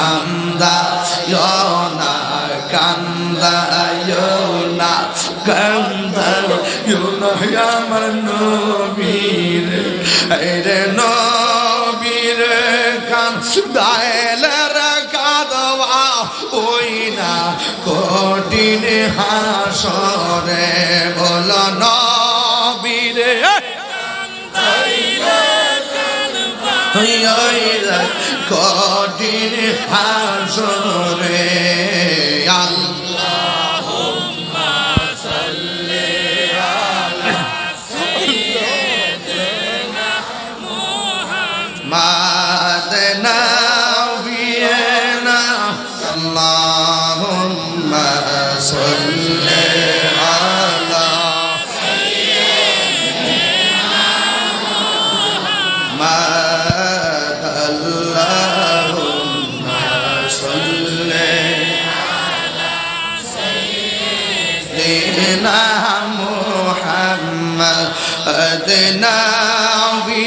কান্দায় না কান্দায় না কান্দায় না আমার নবীর রে নবীর কান্দায়লের কাদবা ওই না কঠিন হাসরে, বল নবীরে কঠিন হাসরে محمد نبي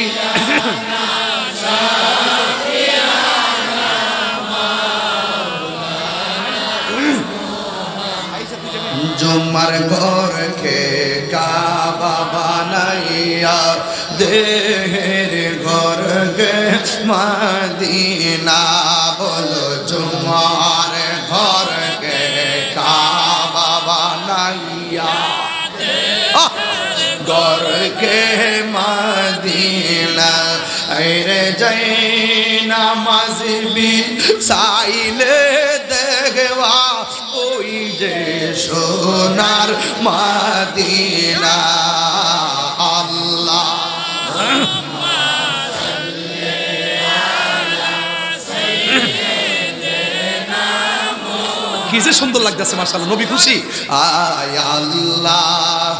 জুমার ঘরকে কাবা বানাইয়া দেহের ঘরকে মদিনা বলো ঘরকে মদিনা রে যাই নামাজবি সাইলে দেখবা ওই যে সোনার মাদিনা আল্লাহ কি যে সুন্দর লাগতেছে মার্শাল্লাহ নবী খুশি। আয় আল্লাহ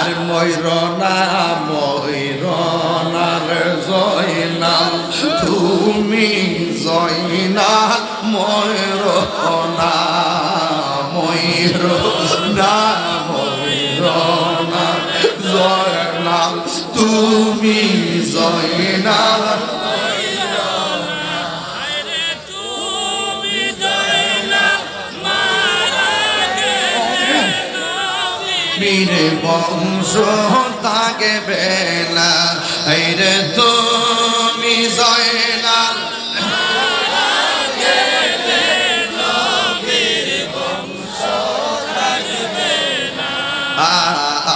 আর ময়ূরনা ময়ূরনার জয়নাল। তুমি জয়নাল ময়ূরনা ময়ূরনা ময়ূরনা জয়নাল। তুমি জয়নাল বীর বংশ তাকে বেলা রে তুমি জয়নাল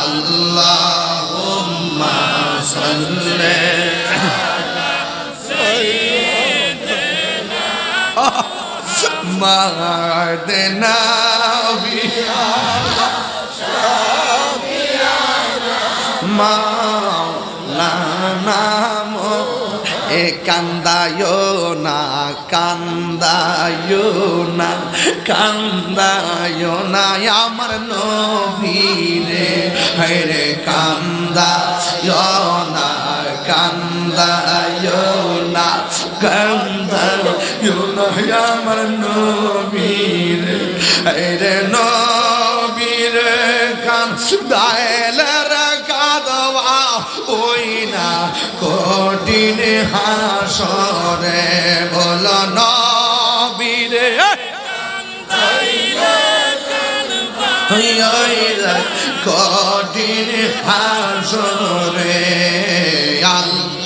আল্লাহুম্মা সাল্লি। বিয়া মাওলানাম এ কান্দায় না কান্দায় না কান্দায় না। আমার নবীরে হরে কান্দায় না কান্দায় না কান্দায় না। আমার নবীরে হরে নবীরে কাদবা ওই না কঠিন হাসরে বল নবীরে। কঠিন হাসরে আল্লাহ